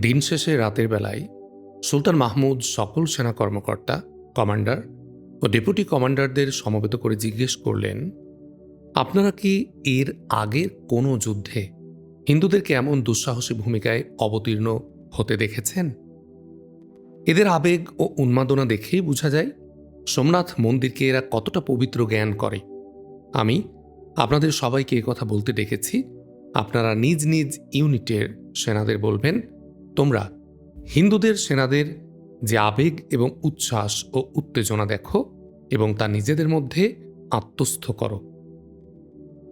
দিন শেষে রাতের বেলায় সুলতান মাহমুদ সকল সেনা কর্মকর্তা, কমান্ডার ও ডেপুটি কমান্ডারদের সমবেত করে জিজ্ঞেস করলেন, আপনারা কি এর আগের কোনো যুদ্ধে হিন্দুদেরকে এমন দুঃসাহসী ভূমিকায় অবতীর্ণ হতে দেখেছেন? এদের আবেগ ও উন্মাদনা দেখেই বোঝা যায় সোমনাথ মন্দিরকে এরা কতটা পবিত্র জ্ঞান করে। আমি আপনাদের সবাইকে কথা বলতে ডেকেছি। আপনারা নিজ নিজ ইউনিটের সেনাদের বলবেন তোমরা হিন্দুদের সেনাদের যে আবেগ এবং উচ্ছ্বাস ও উত্তেজনা দেখো এবং তা নিজেদের মধ্যে আত্মস্থ করো।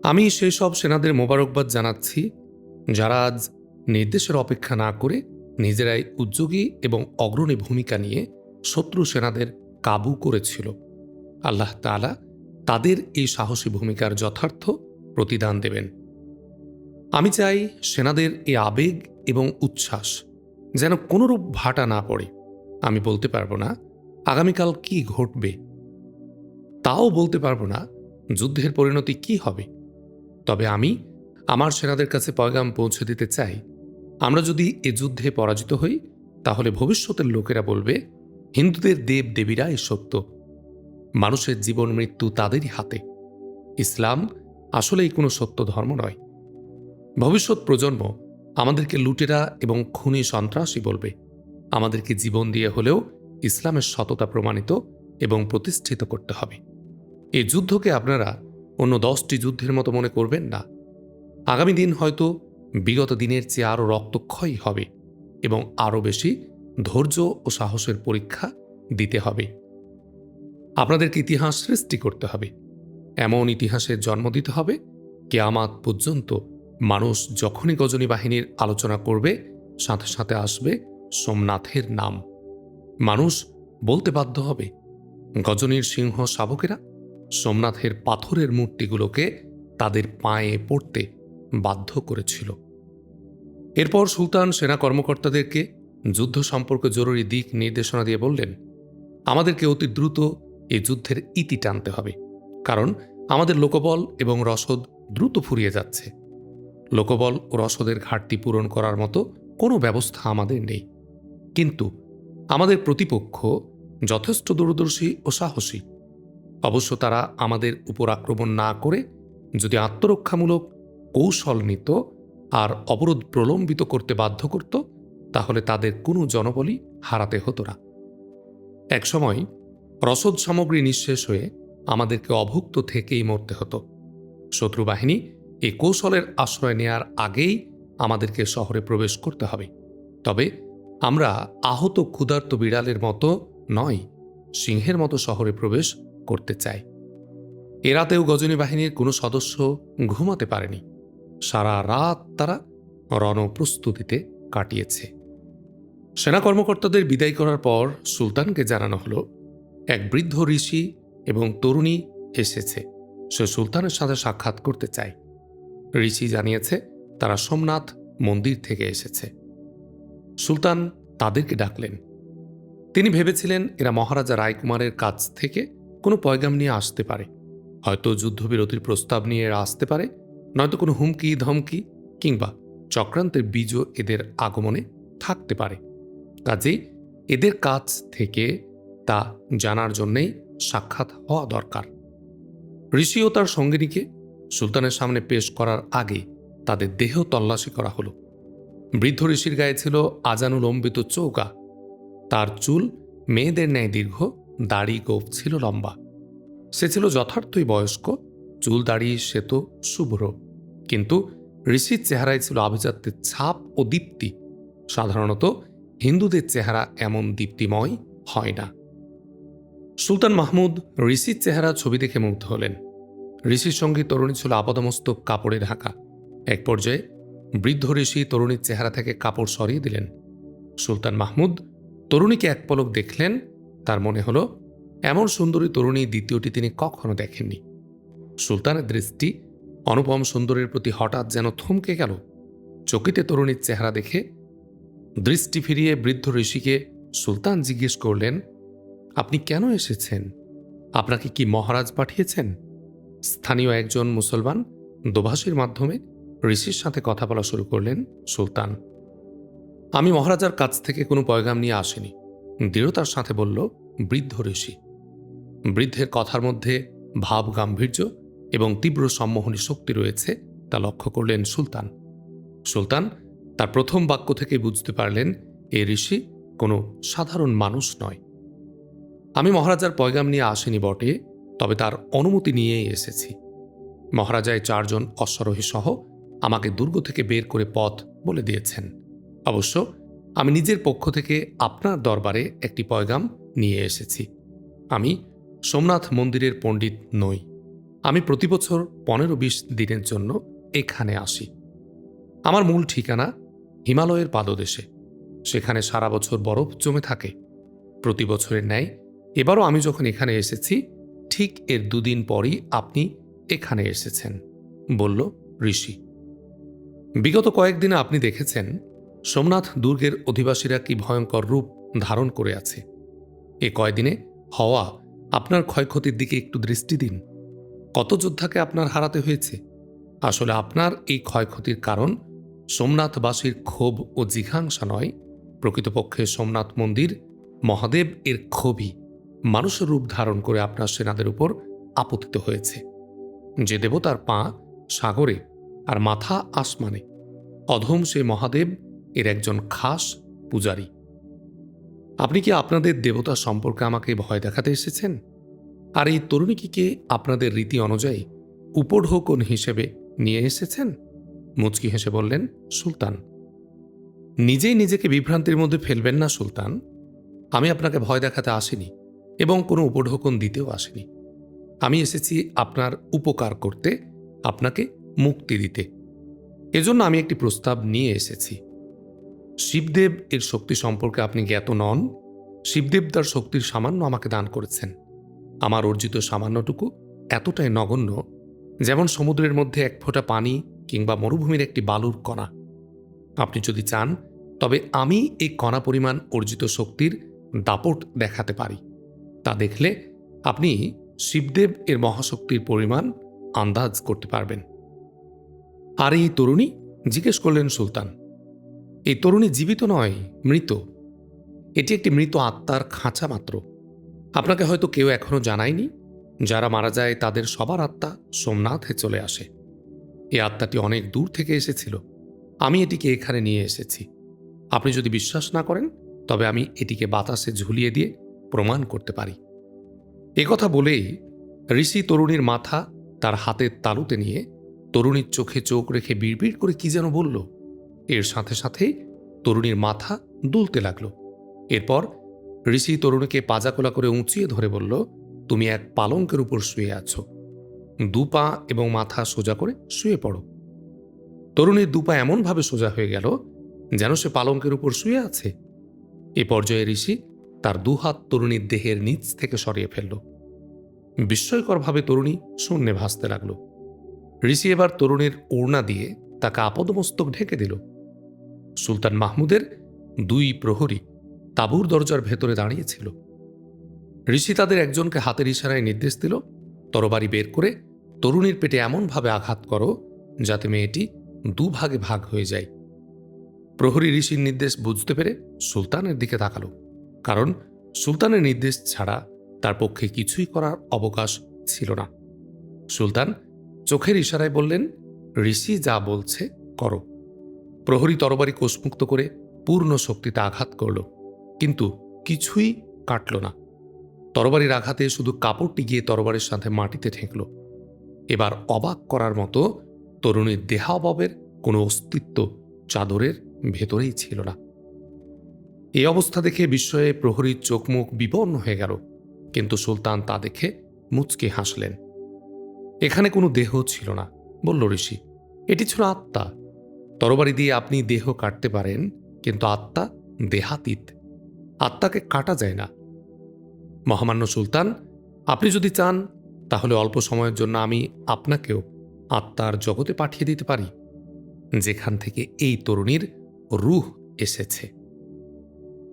আমি সেই সব সেনাদের মোবারকবাদ জানাচ্ছি, যারা আজ নির্দেশের অপেক্ষা না করে নিজেরাই উদ্যোগী এবং অগ্রণী ভূমিকা নিয়ে শত্রু সেনাদের কাবু করেছিল। আল্লাহ তাআলা তাদের এই সাহসী ভূমিকার যথার্থ প্রতিদান দেবেন। আমি চাই সেনাদের এই আবেগ এবং উচ্ছ্বাস যেন কোনোরূপ ভাটা না পড়ে। আমি বলতে পারব না আগামীকাল কি ঘটবে। তাও বলতে পারব না যুদ্ধের পরিণতি কি হবে। তবে আমি আমার সেনাদের কাছে পয়গাম পৌঁছে দিতে চাই। আমরা যদি এ যুদ্ধে পরাজিত হই, তাহলে ভবিষ্যতের লোকেরা বলবে, হিন্দুদের দেব দেবীরাই সত্য। মানুষের জীবন মৃত্যু তাদেরই হাতে। ইসলাম আসলেই কোনো সত্য ধর্ম নয়। ভবিষ্যৎ প্রজন্ম আমাদেরকে লুটেরা এবং খুনি সন্ত্রাসী বলবে। আমাদেরকে জীবন দিয়ে হলেও ইসলামের সততা প্রমাণিত এবং প্রতিষ্ঠিত করতে হবে। এই যুদ্ধকে আপনারা অন্য দশটি যুদ্ধের মতো মনে করবেন না। আগামী দিন হয়তো বিগত দিনের চেয়ে আরও রক্তক্ষয়ী হবে এবং আরও বেশি ধৈর্য ও সাহসের পরীক্ষা দিতে হবে। আপনাদেরকে ইতিহাস সৃষ্টি করতে হবে। এমন ইতিহাসের জন্ম দিতে হবে, কেয়ামাত পর্যন্ত মানুষ যখনই গজনী বাহিনীর আলোচনা করবে, সাথে সাথে আসবে সোমনাথের নাম। মানুষ বলতে বাধ্য হবে, গজনীর সিংহ শাবকেরা সোমনাথের পাথরের মূর্তিগুলোকে তাদের পায়ে পড়তে বাধ্য করেছিল। এরপর সুলতান সেনা কর্মকর্তাদেরকে যুদ্ধ সম্পর্কে জরুরি দিক নির্দেশনা দিয়ে বললেন, আমাদেরকে অতি দ্রুত এই যুদ্ধের ইতি টানতে হবে, কারণ আমাদের লোকবল এবং রসদ দ্রুত ফুরিয়ে যাচ্ছে। লোকবল ও রসদের ঘাটতি পূরণ করার মতো কোনো ব্যবস্থা আমাদের নেই। কিন্তু আমাদের প্রতিপক্ষ যথেষ্ট দূরদর্শী ও সাহসী। অবশ্য তারা আমাদের উপর আক্রমণ না করে যদি আত্মরক্ষামূলক কৌশল নিত আর অবরোধ প্রলম্বিত করতে বাধ্য করত, তাহলে তাদের কোনো জনবলই হারাতে হতো না। একসময় রসদ সামগ্রী নিঃশেষ হয়ে আমাদেরকে অভুক্ত থেকেই মরতে হতো। শত্রু এই কৌশলের আশ্রয় নেয়ার আগেই আমাদেরকে শহরে প্রবেশ করতে হবে। তবে আমরা আহত ক্ষুধার্ত বিড়ালের মতো নয়, সিংহের মতো শহরে প্রবেশ করতে চাই। এ রাতেও গজনী বাহিনীর কোনো সদস্য ঘুমাতে পারেনি। সারা রাত তারা রণপ্রস্তুতিতে কাটিয়েছে। সেনা কর্মকর্তাদের বিদায় করার পর সুলতানকে জানানো হলো, এক বৃদ্ধ ঋষি এবং তরুণী এসেছে। সে সুলতানের সাথে সাক্ষাৎ করতে চায়। ঋষি জানিয়েছে, তারা সোমনাথ মন্দির থেকে এসেছে। সুলতান তাদেরকে ডাকলেন। তিনি ভেবেছিলেন এরা মহারাজা রায়কুমারের কাছ থেকে কোনো পয়গাম নিয়ে আসতে পারে। হয়তো যুদ্ধবিরতির প্রস্তাব নিয়ে এরা আসতে পারে, নয়তো কোনো হুমকি, ধমকি কিংবা চক্রান্তের বীজও এদের আগমনে থাকতে পারে। কাজেই এদের কাছ থেকে তা জানার জন্যেই সাক্ষাৎ হওয়া দরকার। ঋষি ও তার সঙ্গিনীকে সুলতানের সামনে পেশ করার আগে তাদের দেহ তল্লাশি করা হলো। বৃদ্ধ ঋষির গায়ে ছিল আজানুলম্বিত চৌকা। তার চুল মেয়েদের ন্যায় দীর্ঘ, দাড়ি গোপ ছিল লম্বা। সে ছিল যথার্থই বয়স্ক, চুল দাড়ি শ্বেত, শুভ্র। কিন্তু ঋষির চেহারায় ছিল আভিজাত্যের ছাপ ও দীপ্তি। সাধারণত হিন্দুদের চেহারা এমন দীপ্তিময় হয় না। সুলতান মাহমুদ ঋষির চেহারা ছবি দেখে মুগ্ধ হলেন। ঋষির সঙ্গে তরুণী ছিল আপাদমস্তক কাপড়ে ঢাকা এক পর্যায়ে বৃদ্ধ ঋষি তরুণীর চেহারা থেকে কাপড় সরিয়ে দিলেন। সুলতান মাহমুদ তরুণীকে এক পলক দেখলেন, তার মনে হলো, এমন সুন্দরী তরুণী দ্বিতীয়টি তিনি কখনো দেখেননি। সুলতানের দৃষ্টি অনুপম সুন্দরীর প্রতি হঠাৎ যেন থমকে গেল। চকিতে তরুণীর চেহারা দেখে দৃষ্টি ফিরিয়ে বৃদ্ধ ঋষিকে সুলতান জিজ্ঞেস করলেন, আপনি কেন এসেছেন? আপনাকে কি মহারাজ পাঠিয়েছেন? স্থানীয় একজন মুসলমান দোভাষীর মাধ্যমে ঋষির সাথে কথা বলা শুরু করলেন সুলতান। আমি মহারাজার কাছ থেকে কোনো পয়গাম নিয়ে আসিনি। দৃঢ়তার সাথে বলল, বৃদ্ধ ঋষি। বৃদ্ধের কথার মধ্যে ভাব গাম্ভীর্য এবং তীব্র সম্মোহনী শক্তি রয়েছে তা লক্ষ্য করলেন সুলতান। সুলতান তার প্রথম বাক্য থেকে বুঝতে পারলেন, এ ঋষি কোনো সাধারণ মানুষ নয়। আমি মহারাজার পয়গাম নিয়ে আসিনি বটে তবে তার অনুমতি নিয়েই এসেছি। মহারাজায় চারজন অশ্বারোহী সহ আমাকে দুর্গ থেকে বের করে পথ বলে দিয়েছেন। অবশ্য আমি নিজের পক্ষ থেকে আপনার দরবারে একটি পয়গাম নিয়ে এসেছি। আমি সোমনাথ মন্দিরের পণ্ডিত নই। আমি প্রতি বছর পনেরো বিশ দিনের জন্য এখানে আসি। আমার মূল ঠিকানা হিমালয়ের পাদদেশে। সেখানে সারা বছর বরফ জমে থাকে। প্রতি বছরের ন্যায় এবারও আমি যখন এখানে এসেছি ঠিক এর দুদিন পরই আপনি এখানে এসেছেন, বলল ঋষি। বিগত কয়েকদিনে আপনি দেখেছেন সোমনাথ দুর্গের অধিবাসীরা কি ভয়ঙ্কর রূপ ধারণ করে আছে। এ কয়দিনে হওয়া আপনার ক্ষয়ক্ষতির দিকে একটু দৃষ্টি দিন। কত যোদ্ধাকে আপনার হারাতে হয়েছে? আসলে আপনার এই ক্ষয়ক্ষতির কারণ সোমনাথবাসীর ক্ষোভ ও জিঘাংসা নয়। প্রকৃতপক্ষে সোমনাথ মন্দির মহাদেব এর ক্ষোভই। মানুষের রূপ ধারণ করে আপনার সেনাদের উপর আপতিত হয়েছে। যে দেবতার পা সাগরে আর মাথা আসমানে, অধম সে মহাদেব এর একজন খাস পূজারী। আপনি কি আপনাদের দেবতা সম্পর্কে আমাকে ভয় দেখাতে এসেছেন? আর এই তরুণীকে আপনাদের রীতি অনুযায়ী উপঢৌকন হিসেবে নিয়ে এসেছেন? মুচকি হেসে বললেন, সুলতান, নিজেই নিজেকে বিভ্রান্তির মধ্যে ফেলবেন না সুলতান। আমি আপনাকে ভয় দেখাতে আসিনি। এবং কোনো উপঢৌকন দিতেও আসেনি। আমি এসেছি আপনার উপকার করতে, আপনাকে মুক্তি দিতে। এজন্য আমি একটি প্রস্তাব নিয়ে এসেছি। শিবদেব এর শক্তি সম্পর্কে আপনি জ্ঞাত নন। শিবদেব তার শক্তির সামান্য আমাকে দান করেছেন। আমার অর্জিত সামান্যটুকু এতটাই নগণ্য, যেমন সমুদ্রের মধ্যে এক ফোঁটা পানি কিংবা মরুভূমির একটি বালুর কণা। আপনি যদি চান, তবে আমি এই কণা পরিমাণ অর্জিত শক্তির দাপট দেখাতে পারি। তা দেখলে আপনি শিবদেব এর মহাশক্তির পরিমাণ আন্দাজ করতে পারবেন। আর এই তরুণী জিজ্ঞেস করলেন সুলতান, এই তরুণী জীবিত নয়, মৃত? এটি একটি মৃত আত্মার খাঁচা মাত্র। আপনাকে হয়তো কেউ এখনও জানায়নি, যারা মারা যায় তাদের সবার আত্মা সোমনাথে চলে আসে। এই আত্মাটি অনেক দূর থেকে এসেছিল। আমি এটিকে এখানে নিয়ে এসেছি। আপনি যদি বিশ্বাস না করেন, তবে আমি এটিকে বাতাসে ঝুলিয়ে দিয়ে প্রমাণ করতে পারি। কথা বলেই ঋষি তরুণীর মাথা তার হাতের তালুতে নিয়ে তরুণীর চোখে চোখ রেখে বিড়বিড় করে কি যেন বলল। এর সাথে সাথেই তরুণীর মাথা দুলতে লাগল। এরপর ঋষি তরুণীকে পাজাকোলা করে উঁচিয়ে ধরে বলল, তুমি এক পালঙ্কের উপর শুয়ে আছো। দু পা এবং মাথা সোজা করে শুয়ে পড়ো। তরুণীর দুপা এমনভাবে সোজা হয়ে গেল যেন সে পালঙ্কের উপর শুয়ে আছে। এ পর্যায়ে ঋষি তার দুহাত তরুণীর দেহের নিচ থেকে সরিয়ে ফেলল। বিস্ময়করভাবে তরুণী শূন্যে ভাসতে লাগল। ঋষি এবার তরুণীর ওড়না দিয়ে তাকে আপদমস্তক ঢেকে দিল। সুলতান মাহমুদের দুই প্রহরী তাঁবুর দরজার ভেতরে দাঁড়িয়েছিল। ঋষি তাদের একজনকে হাতের ইশারায় নির্দেশ দিল, তরবারি বের করে তরুণীর পেটে এমনভাবে আঘাত করো যাতে মেয়েটি দুভাগে ভাগ হয়ে যায়। প্রহরী ঋষির নির্দেশ বুঝতে পেরে সুলতানের দিকে তাকালো। কারণ সুলতানের নির্দেশ ছাড়া তার পক্ষে কিছুই করার অবকাশ ছিল না। সুলতান চোখের ইশারায় বললেন, ঋষি যা বলছে, করো। প্রহরী তরবারি কোষমুক্ত করে পূর্ণ শক্তিতে আঘাত করল, কিন্তু কিছুই কাটল না। তরবারির আঘাতে শুধু কাপড়টি গিয়ে তরবারির সাথে মাটিতে ঠেকল। এবার অবাক করার মতো তরুণীর দেহাববের কোনো অস্তিত্ব চাদরের ভেতরেই ছিল না। এই অবস্থা দেখে বিস্ময়ে প্রহরীর চোখ মুখ বিপন্ন হয়ে গেল। কিন্তু সুলতান তা দেখে মুচকে হাসলেন। এখানে কোনো দেহ ছিল না, বলল ঋষি। এটি ছিল আত্মা। তরবারি দিয়ে আপনি দেহ কাটতে পারেন, কিন্তু আত্মা দেহাতীত। আত্মাকে কাটা যায় না। মহামান্য সুলতান, আপনি যদি চান, তাহলে অল্প সময়ের জন্য আমি আপনাকেও আত্মার জগতে পাঠিয়ে দিতে পারি। যেখান থেকে এই তরুণীর রুহ এসেছে।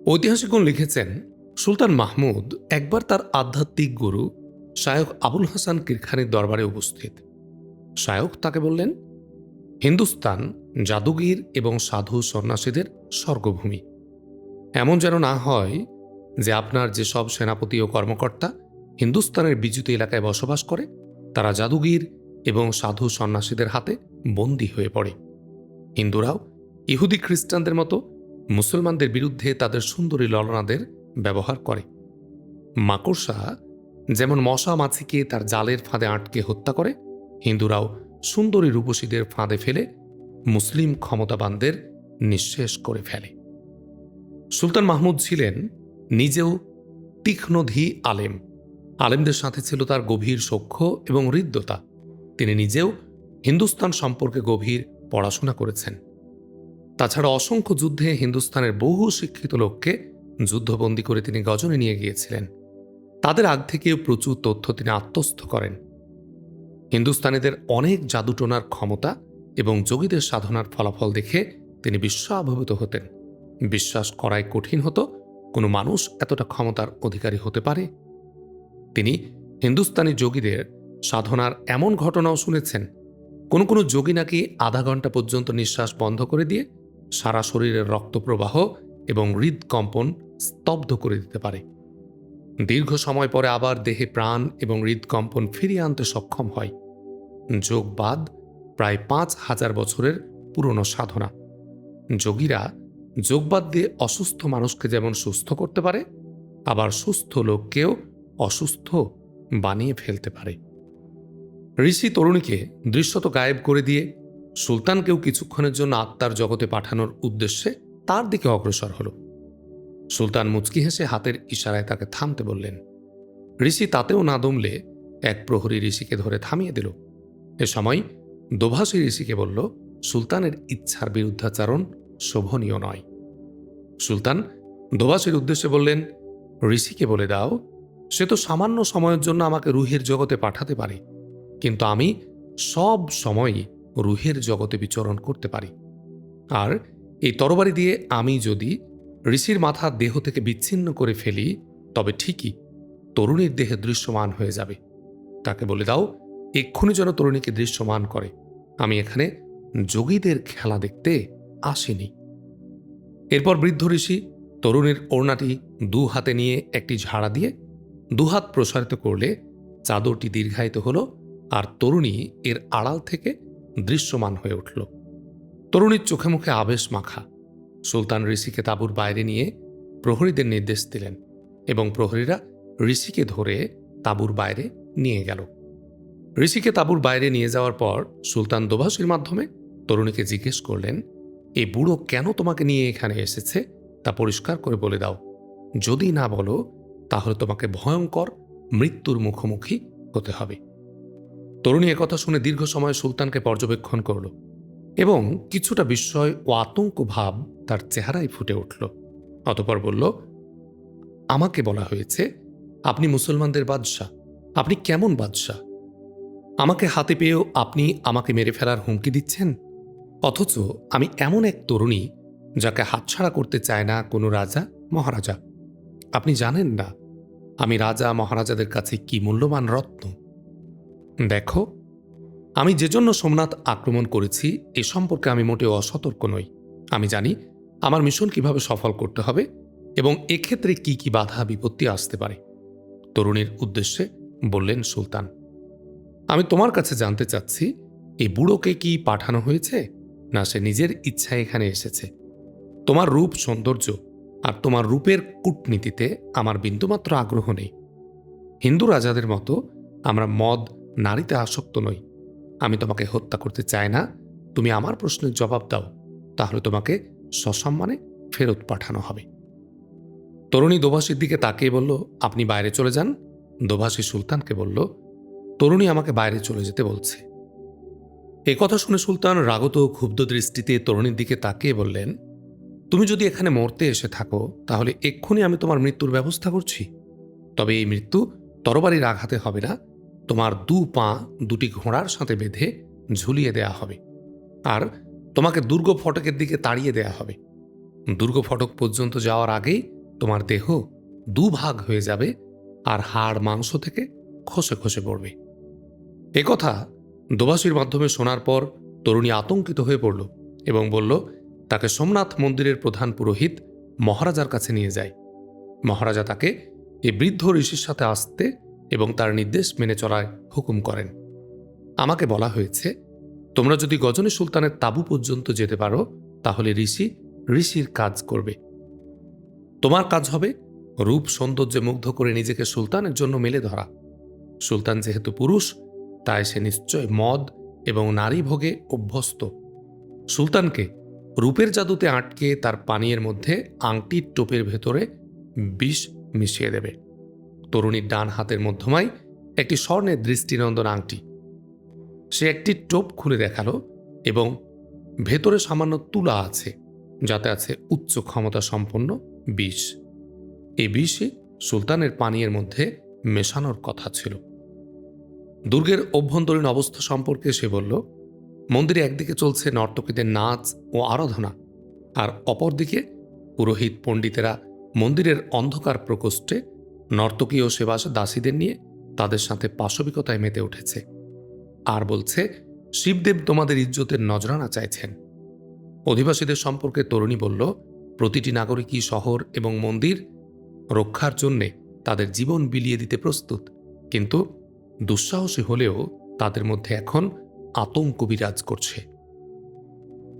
ঐতিহাসিকগণ লিখেছেন সুলতান মাহমুদ, একবার তার আধ্যাত্মিক গুরু শায়ক আবুল হাসান কিরখানির দরবারে উপস্থিত। শায়ক তাকে বললেন, হিন্দুস্তান জাদুগির এবং সাধু সন্ন্যাসীদের স্বর্গভূমি। এমন যেন না হয় যে আপনার যেসব সেনাপতি ও কর্মকর্তা হিন্দুস্তানের বিজিত এলাকায় বসবাস করে, তারা জাদুগির এবং সাধু সন্ন্যাসীদের হাতে বন্দী হয়ে পড়ে। হিন্দুরাও ইহুদি খ্রিস্টানদের মতো মুসলমানদের বিরুদ্ধে তাদের সুন্দরী ললনাদের ব্যবহার করে। মাকড়সা যেমন মশা মাছিকে তার জালের ফাঁদে আটকে হত্যা করে, হিন্দুরাও সুন্দরী রূপসীদের ফাঁদে ফেলে মুসলিম ক্ষমতাবানদের নিঃশেষ করে ফেলে। সুলতান মাহমুদ ছিলেন নিজেও তীক্ষ্ণধী আলেম। আলেমদের সাথে ছিল তার গভীর সখ্য এবং হৃদ্যতা। তিনি নিজেও হিন্দুস্তান সম্পর্কে গভীর পড়াশোনা করেছেন। তাছাড়া অসংখ্য যুদ্ধে হিন্দুস্তানের বহু শিক্ষিত লোককে যুদ্ধবন্দী করে তিনি গজনে নিয়ে গিয়েছিলেন। তাদের আগ থেকেও প্রচুর তথ্য তিনি আত্মস্থ করেন। হিন্দুস্তানিদের অনেক জাদুটোনার ক্ষমতা এবং যোগীদের সাধনার ফলাফল দেখে তিনি বিস্বাভূত হতেন। বিশ্বাস করাই কঠিন হতো, কোনো মানুষ এতটা ক্ষমতার অধিকারী হতে পারে। তিনি হিন্দুস্তানি যোগীদের সাধনার এমন ঘটনাও শুনেছেন। কোনো কোনো যোগী নাকি আধা ঘণ্টা পর্যন্ত নিঃশ্বাস বন্ধ করে দিয়ে সারা শরীরের রক্তপ্রবাহ এবং হৃদকম্পন স্তব্ধ করে দিতে পারে। দীর্ঘ সময় পরে আবার দেহে প্রাণ এবং হৃদকম্পন ফিরিয়ে আনতে সক্ষম হয়। যোগবাদ প্রায় পাঁচ হাজার বছরের পুরনো সাধনা। যোগীরা যোগবাদ দিয়ে অসুস্থ মানুষকে যেমন সুস্থ করতে পারে, আবার সুস্থ লোককেও অসুস্থ বানিয়ে ফেলতে পারে। ঋষি তরুণীকে দৃশ্যত গায়েব করে দিয়ে সুলতানকেও কিছুক্ষণের জন্য আত্মার জগতে পাঠানোর উদ্দেশ্যে তার দিকে অগ্রসর হল। সুলতান মুচকি হেসে হাতের ইশারায় তাকে থামতে বললেন, ঋষি তাতেও না দমলে এক প্রহরী ঋষিকে ধরে থামিয়ে দিল। এ সময় দোভাষী ঋষিকে বলল, সুলতানের ইচ্ছার বিরুদ্ধাচারণ শোভনীয় নয়। সুলতান দোভাষীর উদ্দেশ্যে বললেন, ঋষিকে বলে দাও, সে তো সামান্য সময়ের জন্য আমাকে রুহের জগতে পাঠাতে পারে, কিন্তু আমি সব সময়ই রুহের জগতে বিচরণ করতে পারি। আর এই তরবারি দিয়ে আমি যদি ঋষির মাথা দেহ থেকে বিচ্ছিন্ন করে ফেলি, তবে ঠিকই তরুণীর দেহে দৃশ্যমান হয়ে যাবে। তাকে বলে দাও, এক্ষুনি যেন তরুণীকে দৃশ্যমান করে। আমি এখানে যোগীদের খেলা দেখতে আসিনি। এরপর বৃদ্ধ ঋষি তরুণীর ওড়নাটি দু হাতে নিয়ে একটি ঝাড়া দিয়ে দুহাত প্রসারিত করলে চাদরটি দীর্ঘায়িত হলো আর তরুণী এর আড়াল থেকে দৃশ্যমান হয়ে উঠল। তরুণীর চোখে মুখে আবেশ মাখা। সুলতান ঋষিকে তাঁবুর বাইরে নিয়ে প্রহরীদের নির্দেশ দিলেন এবং প্রহরীরা ঋষিকে ধরে তাঁবুর বাইরে নিয়ে গেল। ঋষিকে তাঁবুর বাইরে নিয়ে যাওয়ার পর সুলতান দোভাষীর মাধ্যমে তরুণীকে জিজ্ঞেস করলেন এই বুড়ো কেন তোমাকে নিয়ে এখানে এসেছে? তা পরিষ্কার করে বলে দাও। যদি না বলো, তাহলে তোমাকে ভয়ঙ্কর মৃত্যুর মুখোমুখি হতে হবে। তরুণী একথা শুনে দীর্ঘ সময় সুলতানকে পর্যবেক্ষণ করল এবং কিছুটা বিস্ময় ও আতঙ্ক ভাব তার চেহারায় ফুটে উঠল। অতপর বলল, আমাকে বলা হয়েছে, আপনি মুসলমানদের বাদশাহ। আপনি কেমন বাদশাহ? আমাকে হাতে পেয়েও আপনি আমাকে মেরে ফেলার হুমকি দিচ্ছেন? অথচ আমি এমন এক তরুণী যাকে হাতছাড়া করতে চায় না কোনো রাজা, মহারাজা। আপনি জানেন না আমি রাজা, মহারাজাদের কাছে কি মূল্যবান রত্ন? দেখো, আমি যে জন্য সোমনাথ আক্রমণ করেছি, এ সম্পর্কে আমি মোটেও অসতর্ক নই। আমি জানি আমার মিশন কীভাবে সফল করতে হবে এবং এক্ষেত্রে কি কি বাধা বিপত্তি আসতে পারে। তরুণীর উদ্দেশ্যে বললেন সুলতান, আমি তোমার কাছে জানতে চাচ্ছি এই বুড়োকে কি পাঠানো হয়েছে না সে নিজের ইচ্ছায় এখানে এসেছে? তোমার রূপ সৌন্দর্য আর তোমার রূপের কূটনীতিতে আমার বিন্দুমাত্র আগ্রহ নেই। হিন্দু রাজাদের মতো আমরা মদ নারীতে আসক্ত নই। আমি তোমাকে হত্যা করতে চাই না। তুমি আমার প্রশ্নের জবাব দাও। তাহলে তোমাকে সসম্মানে ফেরত পাঠানো হবে। তরুণী দোভাষীর দিকে তাকিয়ে বলল, আপনি বাইরে চলে যান? দোভাষী সুলতানকে বলল, তরুণী আমাকে বাইরে চলে যেতে বলছে। এ কথা শুনে সুলতান রাগত ক্ষুব্ধ দৃষ্টিতে তরুণীর দিকে তাকিয়ে বললেন, তুমি যদি এখানে মরতে এসে থাকো, তাহলে এক্ষুনি আমি তোমার মৃত্যুর ব্যবস্থা করছি। তবে এই মৃত্যু তরবারির আঘাতে হবে না। তোমার দু পা দুটি ঘোড়ার সাথে বেঁধে ঝুলিয়ে দেয়া হবে। আর তোমাকে দুর্গ ফটকের দিকে তাড়িয়ে দেয়া হবে। দুর্গ ফটক পর্যন্ত যাওয়ার আগেই তোমার দেহ দুভাগ হয়ে যাবে আর হাড় মাংস থেকে খসে খসে পড়বে। একথা দোবাসীর মাধ্যমে শোনার পর তরুণী আতঙ্কিত হয়ে পড়ল এবং বলল, তাকে সোমনাথ মন্দিরের প্রধান পুরোহিত মহারাজার কাছে নিয়ে যায় মহারাজা তাকে এই বৃদ্ধ ঋষির সাথে আসতে এবং তার নির্দেশ মেনে চলায় হুকুম করেন। আমাকে বলা হয়েছে, তোমরা যদি গজনী সুলতানের তাবু পর্যন্ত যেতে পারো, তাহলে ঋষি ঋষির কাজ করবে। তোমার কাজ হবে রূপ সৌন্দর্যে মুগ্ধ করে নিজেকে সুলতানের জন্য মেলে ধরা। সুলতান যেহেতু পুরুষ, তাই সে নিশ্চয় মদ এবং নারী ভোগে অভ্যস্ত। সুলতানকে রূপের জাদুতে আটকে তার পানীয়ের মধ্যে আংটির টোপের ভেতরে বিষ মিশিয়ে দেবে। তরুণীর ডান হাতের মধ্যমায় একটি স্বর্ণের দৃষ্টিনন্দন আংটি। সে একটি টোপ খুলে দেখাল এবং ভেতরে সামান্য তুলা আছে, যাতে আছে উচ্চ ক্ষমতা সম্পন্ন বিষ। এই বিষে সুলতানের পানীয়ের মধ্যে মেশানোর কথা ছিল। দুর্গের অভ্যন্তরীণ অবস্থা সম্পর্কে সে বলল, মন্দিরে একদিকে চলছে নর্তকীদের নাচ ও আরাধনা, আর অপরদিকে পুরোহিত পণ্ডিতেরা মন্দিরের অন্ধকার প্রকোষ্ঠে নর্তকী ও সেবাস দাসীদের নিয়ে তাদের সাথে পাশবিকতায় মেতে উঠেছে। আর বলছে, শিবদেব তোমাদের ইজ্জতের নজরানা চাইছেন। অধিবাসীদের সম্পর্কে তরুণী বলল, প্রতিটি নাগরিকই শহর এবং মন্দির রক্ষার জন্যে তাদের জীবন বিলিয়ে দিতে প্রস্তুত। কিন্তু দুঃসাহসী হলেও তাদের মধ্যে এখন আতঙ্ক বিরাজ করছে।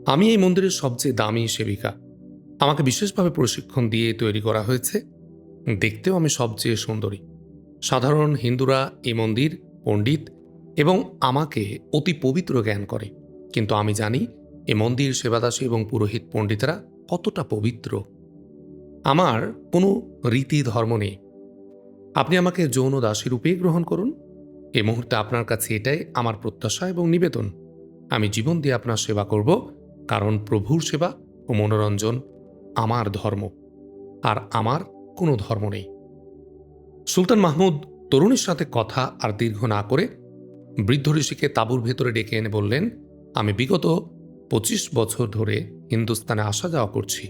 আমি এই মন্দিরের সবচেয়ে দামি সেবিকা। আমাকে বিশেষভাবে প্রশিক্ষণ দিয়ে তৈরি করা হয়েছে। দেখতেও আমি সবচেয়ে সুন্দরী। সাধারণ হিন্দুরা এই মন্দির, পণ্ডিত এবং আমাকে অতি পবিত্র জ্ঞান করে। কিন্তু আমি জানি এ মন্দির সেবাদাসী এবং পুরোহিত পণ্ডিতরা কতটা পবিত্র। আমার কোনো রীতি ধর্ম নেই। আপনি আমাকে যৌন দাসী রূপেই গ্রহণ করুন। এ মুহূর্তে আপনার কাছে এটাই আমার প্রত্যাশা এবং নিবেদন। আমি জীবন দিয়ে আপনার সেবা করব, কারণ প্রভুর সেবা ও মনোরঞ্জন আমার ধর্ম। আর আমার কোনো ধর্ম নেই। সুলতান মাহমুদ তরুণীর সাথে কথা আর দীর্ঘ না করে বৃদ্ধ ঋষিকে তাঁবুর ভেতরে ডেকে এনে বললেন, আমি বিগত পঁচিশ বছর ধরে হিন্দুস্তানে আসা যাওয়া করছি।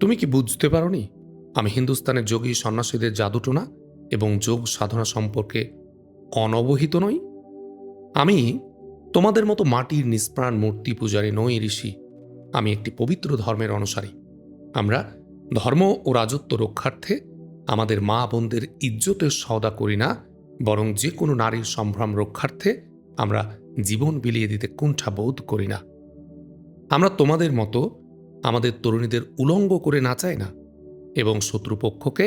তুমি কি বুঝতে পারোনি? আমি হিন্দুস্তানের যোগী সন্ন্যাসীদের জাদুটোনা এবং যোগ সাধনা সম্পর্কে অনবহিত নই? আমি তোমাদের মতো মাটির নিষ্প্রাণ মূর্তি পূজারী নই ঋষি। আমি একটি পবিত্র ধর্মের অনুসারী। আমরা ধর্ম ও রাজত্ব রক্ষার্থে আমাদের মা বোনদের ইজ্জতের সওদা করি না, বরং যে কোনো নারীর সম্ভ্রম রক্ষার্থে আমরা জীবন বিলিয়ে দিতে কুণ্ঠা বোধ করি না। আমরা তোমাদের মতো আমাদের তরুণীদের উলঙ্গ করে নাচাই না এবং শত্রুপক্ষকে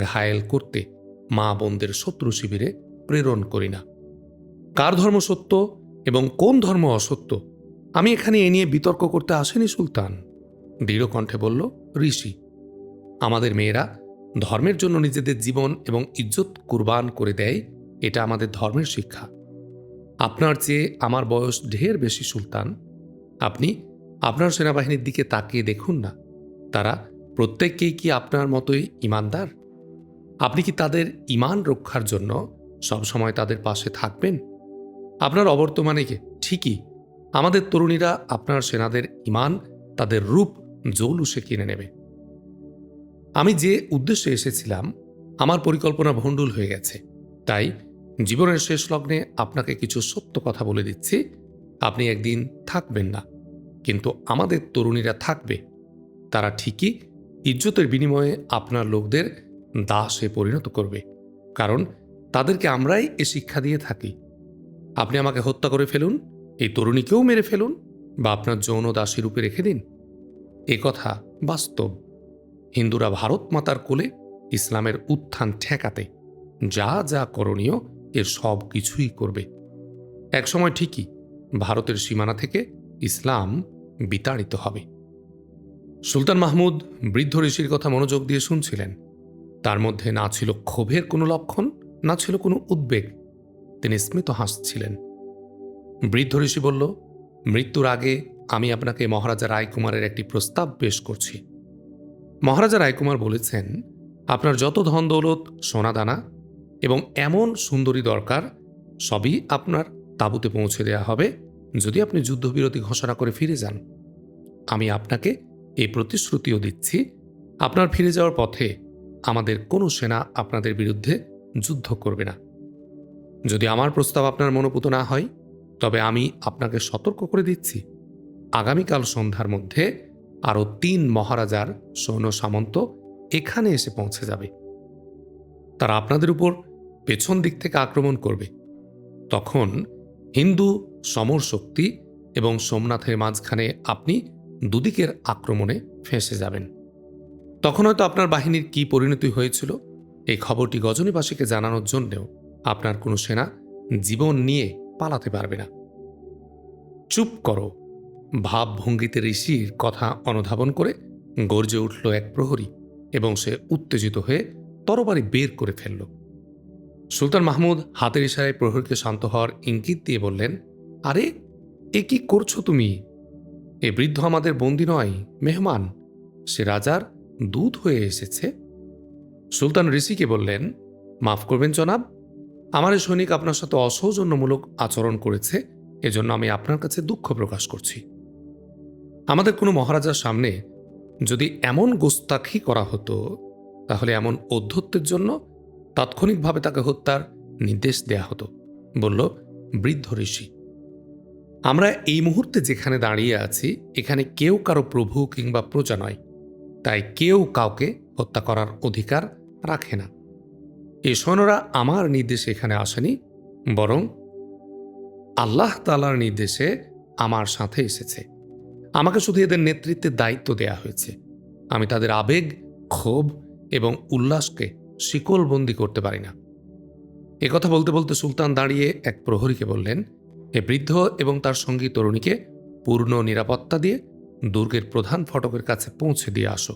ঘায়েল করতে মা বোনদের শত্রু শিবিরে প্রেরণ করি না। কার ধর্ম সত্য এবং কোন ধর্ম অসত্য, আমি এখানে এ নিয়ে বিতর্ক করতে আসেনি সুলতান? দৃঢ় কণ্ঠে বলল, ঋষি। আমাদের মেয়েরা ধর্মের জন্য নিজেদের জীবন এবং ইজ্জত কুরবান করে দেয়, এটা আমাদের ধর্মের শিক্ষা। আপনার চেয়ে আমার বয়স ঢের বেশি সুলতান। আপনি আপনার সেনাবাহিনীর দিকে তাকিয়ে দেখুন না। তারা প্রত্যেককেই কি আপনার মতোই ইমানদার? আপনি কি তাদের ইমান রক্ষার জন্য সবসময় তাদের পাশে থাকবেন? আপনার অবর্তমানে ঠিকই আমাদের তরুণীরা আপনার সেনাদের ইমান, তাদের রূপ, জৌলুসে কিনে নেবে। আমি যে উদ্দেশ্যে এসেছিলাম, আমার পরিকল্পনা ভণ্ডুল হয়ে গেছে। তাই জীবনের শেষ লগ্নে আপনাকে কিছু সত্য কথা বলে দিচ্ছি। আপনি একদিন থাকবেন না, কিন্তু আমাদের তরুণীরা থাকবে। তারা ঠিকই ইজ্জতের বিনিময়ে আপনার লোকদের দাসে পরিণত করবে, কারণ তাদেরকে আমরাই এ শিক্ষা দিয়ে থাকি। আপনি আমাকে হত্যা করে ফেলুন, এই তরুণীকেও মেরে ফেলুন বা আপনার যৌন দাসী রূপে রেখে দিন। এ কথা বাস্তব। হিন্দুরা ভারত মাতার কোলে ইসলামের উত্থান ঠেকাতে যা যা করণীয় এর সব কিছুই করবে। একসময় ঠিকই ভারতের সীমানা থেকে ইসলাম বিতাড়িত হবে। সুলতান মাহমুদ বৃদ্ধ ঋষির কথা মনোযোগ দিয়ে শুনছিলেন। তার মধ্যে না ছিল ক্ষোভের কোনো লক্ষণ, না ছিল কোনো উদ্বেগ। তিনি স্মিত হাসছিলেন। বৃদ্ধ ঋষি বলল, মৃত্যুর আগে আমি আপনাকে মহারাজা রায়কুমারের একটি প্রস্তাব পেশ করছি। মহারাজা রায়কুমার বলেছেন, আপনার যত ধন দৌলত সোনাদানা এবং এমন সুন্দরী দরকার, সবই আপনার তাঁবুতে পৌঁছে দেয়া হবে যদি আপনি যুদ্ধবিরতি ঘোষণা করে ফিরে যান। আমি আপনাকে এই প্রতিশ্রুতিও দিচ্ছি, আপনার ফিরে যাওয়ার পথে আমাদের কোনো সেনা আপনাদের বিরুদ্ধে যুদ্ধ করবে না। যদি আমার প্রস্তাব আপনার মনোপুত না হয়, তবে আমি আপনাকে সতর্ক করে দিচ্ছি। আগামীকাল সন্ধ্যার মধ্যে আরও তিন মহারাজার সৈন্য সামন্ত এখানে এসে পৌঁছে যাবে। তারা আপনাদের উপর পেছন দিক থেকে আক্রমণ করবে। তখন হিন্দু, সমর শক্তি এবং সোমনাথের মাঝখানে আপনি দুদিকের আক্রমণে ফেঁসে যাবেন। তখন হয়তো আপনার বাহিনীর কি পরিণতি হয়েছিল, এই খবরটি গজনীবাসীকে জানানোর জন্যেও আপনার কোনো সেনা জীবন নিয়ে পালাতে পারবে না। চুপ করো। ভাবভঙ্গিতে ঋষির কথা অনুধাবন করে গর্জে উঠল এক প্রহরী এবং সে উত্তেজিত হয়ে তরবারি বের করে ফেলল। সুলতান মাহমুদ হাতের ইশারায় প্রহরীকে শান্ত হওয়ার ইঙ্গিত দিয়ে বললেন, আরে, এ কি করছ তুমি? এ বৃদ্ধ আমাদের বন্দি নয়, মেহমান। সে রাজার দূত হয়ে এসেছে। সুলতান ঋষিকে বললেন, মাফ করবেন জনাব, আমার সৈনিক আপনার সাথে অসৌজন্যমূলক আচরণ করেছে, এজন্য আমি আপনার কাছে দুঃখ প্রকাশ করছি। আমাদের কোনো মহারাজার সামনে যদি এমন গোস্তাখি করা হতো, তাহলে এমন অধ্যত্বের জন্য তাৎক্ষণিকভাবে তাকে হত্যার নির্দেশ দেয়া হতো, বলল বৃদ্ধ ঋষি। আমরা এই মুহূর্তে যেখানে দাঁড়িয়ে আছি, এখানে কেউ কারও প্রভু কিংবা প্রজা নয়, তাই কেউ কাউকে হত্যা করার অধিকার রাখে না। এই সৈন্যরা আমার নির্দেশে এখানে আসেনি, বরং আল্লাহ তালার নির্দেশে আমার সাথে এসেছে। আমাকে শুধু এদের নেতৃত্বের দায়িত্ব দেয়া হয়েছে। আমি তাদের আবেগ, ক্ষোভ এবং উল্লাসকে শিকলবন্দি করতে পারি না। কথা বলতে বলতে সুলতান দাঁড়িয়ে এক প্রহরীকে বললেন এ বৃদ্ধ এবং তার সঙ্গী তরুণীকে পূর্ণ নিরাপত্তা দিয়ে দুর্গের প্রধান ফটকের কাছে পৌঁছে দিয়ে আসো।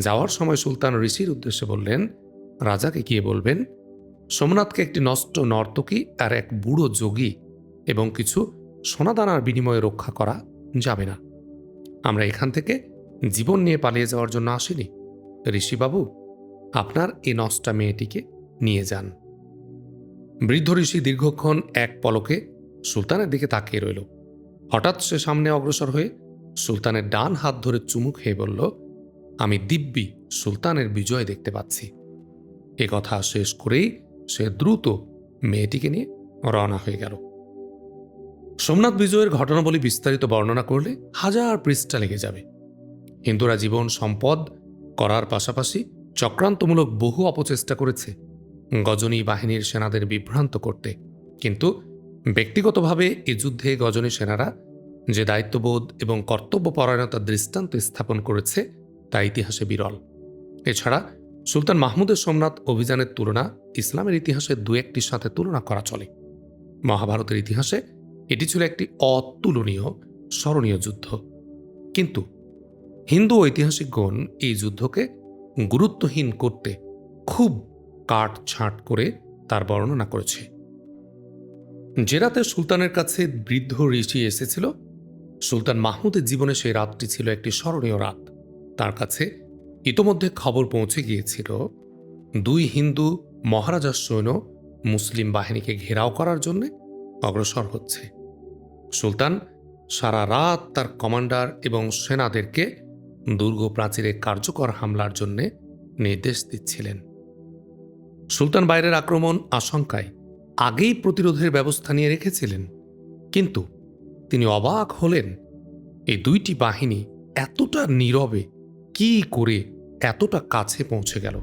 যাওয়ার সময় সুলতান ঋষির উদ্দেশ্যে বললেন, রাজাকে গিয়ে বলবেন, সোমনাথকে একটি নষ্ট নর্তকী আর এক বুড়ো যোগী এবং কিছু সোনাদানার বিনিময়ে রক্ষা করা যাবে না। আমরা এখান থেকে জীবন নিয়ে পালিয়ে যাওয়ার জন্য আসিনি। ঋষিবাবু, আপনার এই নষ্টা মেয়েটিকে নিয়ে যান। বৃদ্ধ ঋষি দীর্ঘক্ষণ এক পলকে সুলতানের দিকে তাকিয়ে রইল। হঠাৎ সে সামনে অগ্রসর হয়ে সুলতানের ডান হাত ধরে চুমু খেয়ে বলল, আমি দিব্যি সুলতানের বিজয় দেখতে পাচ্ছি। এ কথা শেষ করেই সে দ্রুত মেয়েটিকে নিয়ে রওনা হয়ে গেল। সোমনাথ বিজয়ের ঘটনাবলী বিস্তারিত বর্ণনা করলে হাজার পৃষ্ঠা লেগে যাবে। হিন্দুরা জীবন সম্পদ করার পাশাপাশি চক্রান্তমূলক বহু অপচেষ্টা করেছে, গজনী বাহিনীর সেনাদের বিভ্রান্ত করতে। কিন্তু ব্যক্তিগতভাবে এ যুদ্ধে গজনী সেনারা যে দায়িত্ববোধ এবং কর্তব্যপরায়ণতার দৃষ্টান্ত স্থাপন করেছে, তা ইতিহাসে বিরল। এছাড়া সুলতান মাহমুদের সোমনাথ অভিযানের তুলনা ইসলামের ইতিহাসে দু একটির সাথে তুলনা করা চলে। মহাভারতের ইতিহাসে এটি ছিল একটি অতুলনীয় স্মরণীয় যুদ্ধ। কিন্তু হিন্দু ঐতিহাসিকগণ এই যুদ্ধকে গুরুত্বহীন করতে খুব কাট ছাঁট করে তার বর্ণনা করেছে। যে রাতে সুলতানের কাছে বৃদ্ধ ঋষি এসেছিল, সুলতান মাহমুদের জীবনে সেই রাতটি ছিল একটি স্মরণীয় রাত। তার কাছে ইতোমধ্যে খবর পৌঁছে গিয়েছিল, দুই হিন্দু মহারাজার সৈন্য মুসলিম বাহিনীকে ঘেরাও করার জন্য অগ্রসর হচ্ছে। সুলতান সারা রাত তার কমান্ডার এবং সেনাদেরকে দুর্গ প্রাচীরে কার্যকর হামলার জন্য নির্দেশ দিচ্ছিলেন। সুলতান বাইরের আক্রমণ আশঙ্কায় আগেই প্রতিরোধের ব্যবস্থা নিয়ে রেখেছিলেন, কিন্তু তিনি অবাক হলেন, এই দুইটি বাহিনী এতটা নীরবে কি করে এতটা কাছে পৌঁছে গেল?